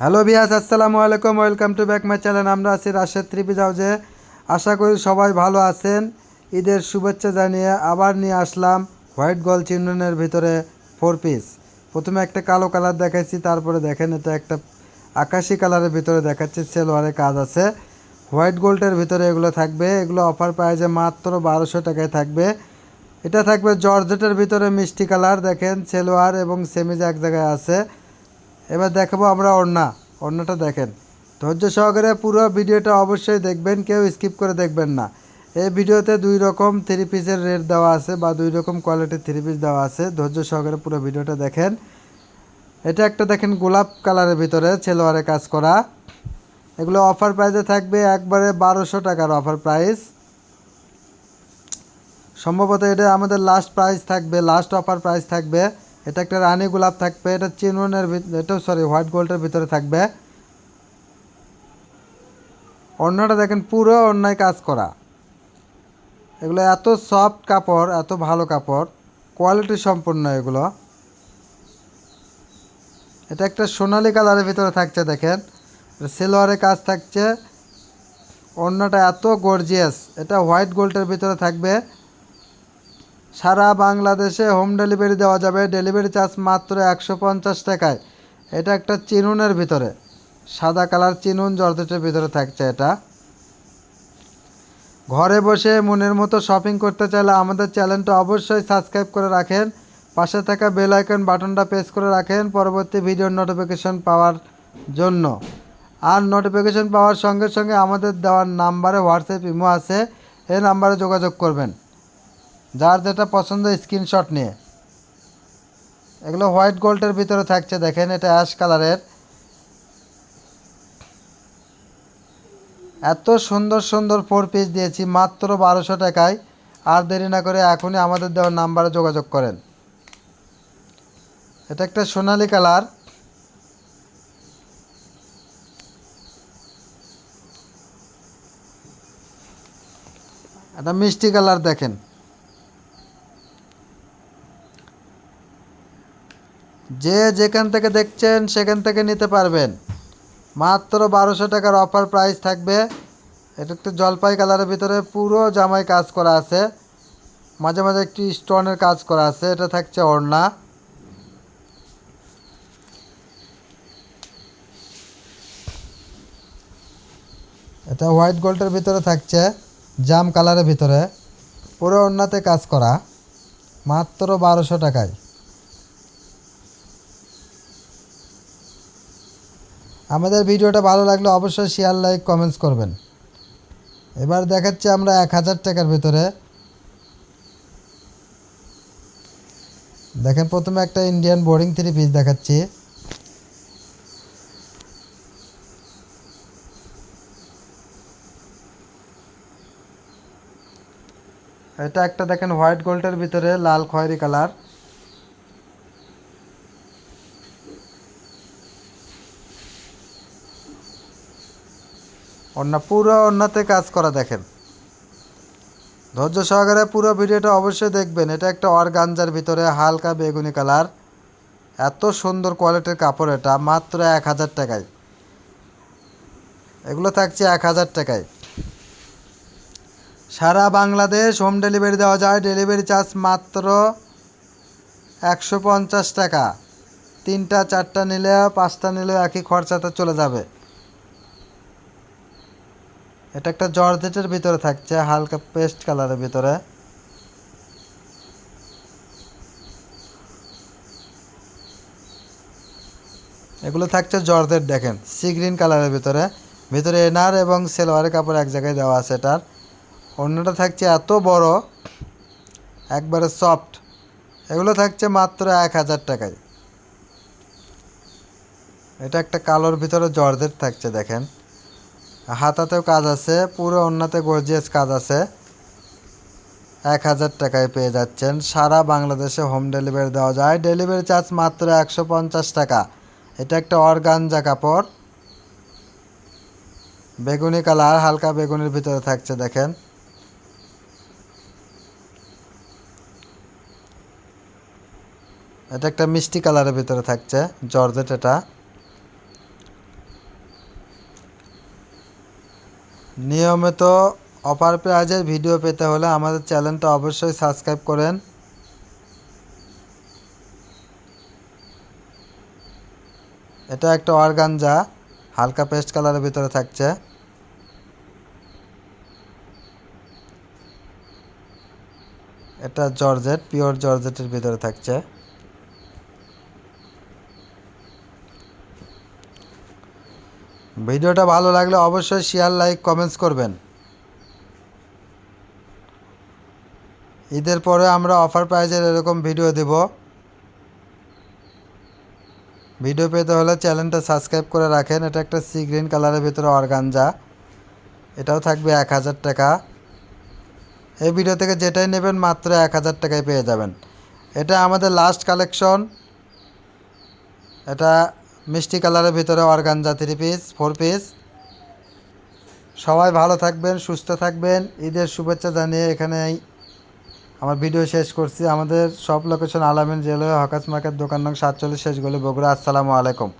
Hello বিয়াস আসসালামু আলাইকুম welcome to back my channel আমরা আছি রাশেদ ত্রিপি হাউজে। আশা করি সবাই ভালো আছেন। ঈদের শুভেচ্ছা জানিয়ে আবার নিয়ে আসলাম হোয়াইট গোল চিহ্নের ভিতরে ফোর পিস। প্রথমে একটা কালো কালার দেখাচ্ছি তারপরে দেখেন এটা একটা আকাশি কালারের ভিতরে দেখাচ্ছি, সেলোয়ারের কাজ আছে। হোয়াইট গোল্ডের ভিতরে এগুলো থাকবে। এগুলো অফার প্রাইজে মাত্র বারোশো টাকায় থাকবে। এটা থাকবে জর্জেটের ভিতরে মিষ্টি কালার, দেখেন সেলোয়ার এবং সেমিজ এক জায়গায় আছে। এবার দেখাবো আমরা ওড়না ওড়নাটা দেখেন। ধৈর্য সহকারে পুরো ভিডিওটা অবশ্যই দেখবেন, কেউ স্কিপ করে দেখবেন না। এই ভিডিওতে দুই রকম থ্রি পিসের রেট দেওয়া আছে বা দুই রকম কোয়ালিটির থ্রি পিস দেওয়া আছে। ধৈর্য সহকারে পুরো ভিডিওটা দেখেন। এটা একটা দেখেন গোলাপ কালারের ভিতরে ছেলোয়ারে কাজ করা। এগুলো অফার প্রাইসে থাকবে একবারে বারোশো টাকার অফার প্রাইস সম্ভবত এটা আমাদের লাস্ট প্রাইস থাকবে লাস্ট অফার প্রাইস থাকবে। এটা একটা রানী গোলাপ থাকবে, এটা চিনুনের এটা সরি হোয়াইট গোল্ডের ভিতরে থাকবে। অন্যটা দেখেন, পুরো অন্যায় কাজ করা। এগুলো এত সফট কাপড়, এত ভালো কাপড় কোয়ালিটি সম্পূর্ণ এগুলো। এটা একটা সোনালি কালারের ভিতরে থাকছে, দেখেন। সেলোয়ারের কাজ থাকছে। অন্যটা এত গর্জিয়াস এটা হোয়াইট গোল্ডের ভিতরে থাকবে। সারা বাংলাদেশে হোম ডেলিভারি দেওয়া যাবে। ডেলিভারি চার্জ মাত্র একশো পঞ্চাশ টাকায়। এটা একটা চিনুনের ভিতরে। সাদা কালার চিনুন জর্জেটের ভিতরে থাকছে এটা। ঘরে বসে মনের মতো শপিং করতে চাইলে আমাদের চ্যানেলটা অবশ্যই সাবস্ক্রাইব করে রাখেন। পাশে থাকা বেল আইকন বাটনটা প্রেস করে রাখেন পরবর্তী ভিডিওর নোটিফিকেশন পাওয়ার জন্য। আর নোটিফিকেশন পাওয়ার সঙ্গে সঙ্গে আমাদের দেওয়ার নাম্বারে হোয়াটসঅ্যাপ ইমো আছে। এই নাম্বারে যোগাযোগ করবেন। যার যেটা পছন্দ স্ক্রিনশট নিয়ে। এগুলো হোয়াইট গোল্ডের ভিতরে থাকছে, দেখেন এটা অ্যাশ কালারের এত সুন্দর সুন্দর ফোর পিস দিয়েছি, মাত্র বারোশো টাকায়। আর দেরি না করে এখনই আমাদের দেওয়ার নাম্বারে যোগাযোগ করেন। এটা একটা সোনালি কালার একটা মিষ্টি কালার দেখেন। যে যেখান থেকে দেখছেন, সেখান থেকে নিতে পারবেন। মাত্র বারোশো টাকার অফার প্রাইস থাকবে। এটা একটু জলপাই কালারের ভিতরে পুরো জামাই কাজ করা আছে। মাঝে মাঝে একটি স্টোনের কাজ করা আছে। এটা থাকছে ওড়না। এটা হোয়াইট গোল্ডের ভিতরে থাকছে, জাম কালারের ভিতরে। পুরো ওড়নাতে কাজ করা। মাত্র বারোশো টাকায়। আমাদের ভিডিওটা ভালো লাগলে অবশ্যই শেয়ার লাইক কমেন্টস করবেন। এবার দেখাচ্ছি আমরা এক হাজার টাকার ভিতরে। দেখেন, প্রথমে একটা ইন্ডিয়ান বোর্ডিং থ্রি পিস দেখাচ্ছি। এটা একটা দেখেন হোয়াইট গোল্ডের ভিতরে লাল খয়েরি কালার অন্য পুরো অন্যতে কাজ করা দেখেন। ধৈর্য সহকারে পুরো ভিডিওটা অবশ্যই দেখবেন। এটা একটা অর্গানজার ভিতরে হালকা বেগুনি কালার। এত সুন্দর কোয়ালিটির কাপড় এটা, মাত্র এক হাজার টাকায়। এগুলো থাকছে এক হাজার টাকায়। সারা বাংলাদেশ হোম ডেলিভারি দেওয়া যায়। ডেলিভারি চার্জ মাত্র একশো পঞ্চাশ টাকা। তিনটা, চারটা নিলে পাঁচটা নিলে একই খরচাতে চলে যাবে। এটা একটা জর্জেটের ভিতরে থাকছে, হালকা পেস্ট কালারের ভিতরে। এগুলো থাকছে জর্জেট, দেখেন, সি গ্রিন কালারের ভিতরে। ভিতরে এনার এবং সেলোয়ারের কাপড় এক জায়গায় দেওয়া আছে এটার। অন্যটা থাকছে এত বড়, একবারে সফট। এগুলো থাকছে মাত্র এক হাজার টাকায়। এটা একটা কালোর ভিতরে জর্জেট থাকছে, দেখেন। হাতাতেও কাজ আছে, পুরো অন্যতে গর্জিয়াস কাজ আছে। এক হাজার টাকায় পেয়ে যাচ্ছেন। সারা বাংলাদেশে হোম ডেলিভারি দেওয়া যায়। ডেলিভারি চার্জ মাত্র একশো পঞ্চাশ টাকা। এটা একটা অর্গানজা কাপড়। বেগুনি কালার, হালকা বেগুনির ভিতরে থাকছে, দেখেন। এটা একটা মিষ্টি কালারের ভিতরে থাকছে, জর্জেট এটা। নিয়মিত অফার প্রাইজের ভিডিও পেতে হলে আমাদের চ্যানেলটা অবশ্যই সাবস্ক্রাইব করেন। এটা একটা অর্গানজা, হালকা পেস্ট কালারের ভিতরে থাকছে। এটা জর্জেট, পিওর জর্জেটের ভিতরে থাকছে। ভিডিওটা ভালো লাগলে অবশ্যই শেয়ার লাইক কমেন্টস করবেন। ঈদের পরে আমরা অফার প্রাইজের এরকম ভিডিও দেব। ভিডিও পেতে হলে চ্যানেলটা সাবস্ক্রাইব করে রাখেন। এটা একটা সি গ্রিন কালারের ভিতরে অর্গানজা এটাও থাকবে এক হাজার টাকা। এই ভিডিও থেকে যেটাই নেবেন মাত্র এক হাজার টাকায় পেয়ে যাবেন। এটা আমাদের লাস্ট কালেকশন এটা মিষ্টি কালারের ভিতরে organza three piece four piece সবাই ভালো থাকবেন, সুস্থ থাকবেন। ঈদের শুভেচ্ছা জানিয়ে এখানেই আমার ভিডিও শেষ করছি। আমাদের সব লোকেশন আলামিন জেলে হকাস মার্কেট দোকান নং সাতচল্লিশ শেষ গলি বগুড়া। আসসালামু আলাইকুম।